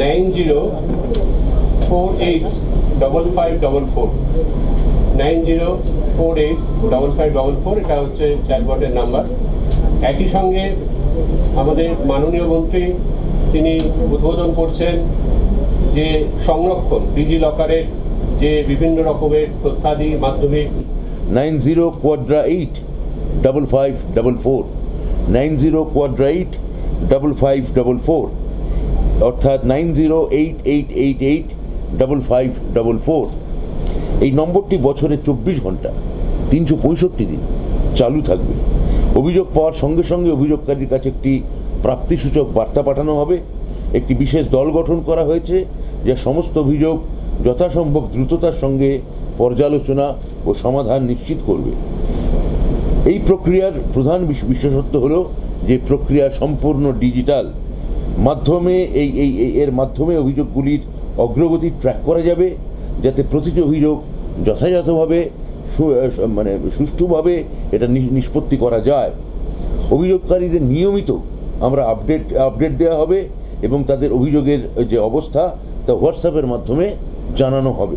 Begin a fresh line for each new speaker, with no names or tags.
Nine zero four eight double five double four. Nine zero four eight double five double four, এটা হচ্ছে চ্যাটবটের number. একই সঙ্গে আমাদের মাননীয় মন্ত্রী, তিনি উদ্বোধন করছেন যে সংরক্ষণ, ডিজি লকারের যে বিভিন্ন রকমের তথ্যাদি মাধ্যমে
nine zero quadruple eight double five double four, nine zero quadruple eight double five double four, অর্থাৎ nine zero eight eight eight eight double five double four. এই নম্বরটি বছরে চব্বিশ ঘণ্টা, তিনশো পঁয়ষট্টি দিন চালু থাকবে। অভিযোগ পাওয়ার সঙ্গে সঙ্গে অভিযোগকারীর কাছে একটি প্রাপ্তিসূচক বার্তা পাঠানো হবে। একটি বিশেষ দল গঠন করা হয়েছে। যা সমস্ত অভিযোগ যথাসম্ভব দ্রুততার সঙ্গে পর্যালোচনা ও সমাধান নিশ্চিত করবে। এই প্রক্রিয়ার প্রধান বিশ- বিশেষত্ব হলো যে প্রক্রিয়া সম্পূর্ণ ডিজিটাল। মাধ্যমে এই এই- এর মাধ্যমে অভিযোগগুলির অগ্রগতি ট্র্যাক করা যাবে, যাতে প্রতিটি অভিযোগ যথাযথভাবে মানে সুষ্ঠুভাবে এটা নিষ্পত্তি করা যায়। অভিযোগকারীদের নিয়মিত আমরা আপডেট আপডেট দেওয়া হবে এবং তাদের অভিযোগের যে অবস্থা তা হোয়াটসঅ্যাপের মাধ্যমে জানানো হবে।